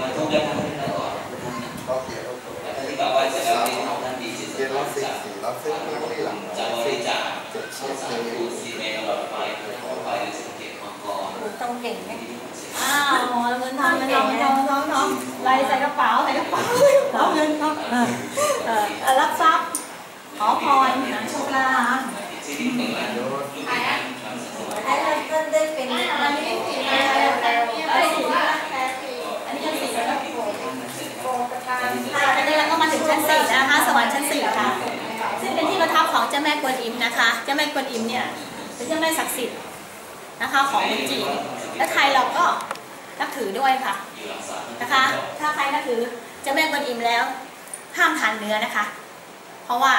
ว่าทุกเรื่องท่านให้ตลอดท่านนะโอเคโอเคแต่ที่บอกว่าจะเอาเรื่องของท่านดีจิตสัมผัสสี่รับสิ่งที่ไม่หลังจะบริจาคเจ็ดข้าเชี่วยสารเซปูซีเมนต์ตลอดไปขอไปหรือสังเกตมังกรต้องเก่งไหมอ้าวเงินทำเก่งน้องน้องน้องไรใส่กระเป๋าใส่กระเป๋าเอาเงินเขาเออเออรับทรัพย์ขอพรโชคลาภ ที่ดินตรงนั้นลูกที่นั่นทำสวย ไอ้เราเริ่มได้เป็นอันนี้สี่แล้วแต่ไอ้สี่อันนี้ชั้นสี่แล้วโปรประการค่ะตอนนี้เราก็มาถึง ชั้นสี่แล้วนะคะ สวรรค์ชั้นสี่ค่ะ ซึ่งเป็นที่ประทับของเจ้าแม่กวนอิมนะคะ เจ้าแม่กวนอิมเนี่ยเป็นเจ้าแม่ศักดิ์สิทธิ์นะคะของคนจีน และไทยเราก็นับถือด้วยค่ะอยู่หลังศาลนะคะ ถ้าใครนับถือเจ้าแม่กวนอิมแล้วห้ามทานเนื้อนะคะ เพราะว่า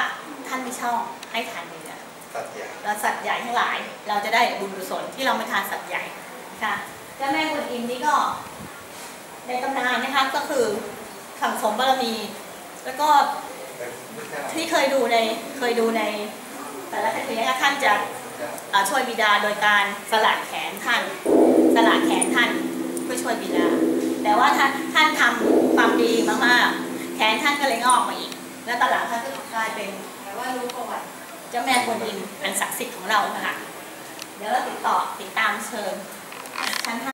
ท่านไม่ชอบให้ทานเนื้อตัดใหญ่เราสัตว์ใหญ่ทั้งหลาย เราจะได้บุญกุศลที่เราไม่ทานสัตว์ใหญ่ค่ะเจ้าแม่กวนอิมนี่ก็ในตำนานนะคะก็คือขังสมบารมี แล้วก็ที่เคยดูในเคยดูในแต่ละคดีนะคะท่านจะช่วยบิดาโดยการสลัดแขนท่าน สลัดแขนท่านเพื่อช่วยบิดา แต่ว่าท่านท่านทำความดีมากๆแขนท่านก็เลยงอกมาอีก แล้วตลังท่านก็กลายเป็นแต่ว่ารู้ประวัติเจ้าแม่กวนอิมอันศักดิ์สิทธิ์ของเรานะคะเดี๋ยวเราติดต่อติดตามเชิญชั้น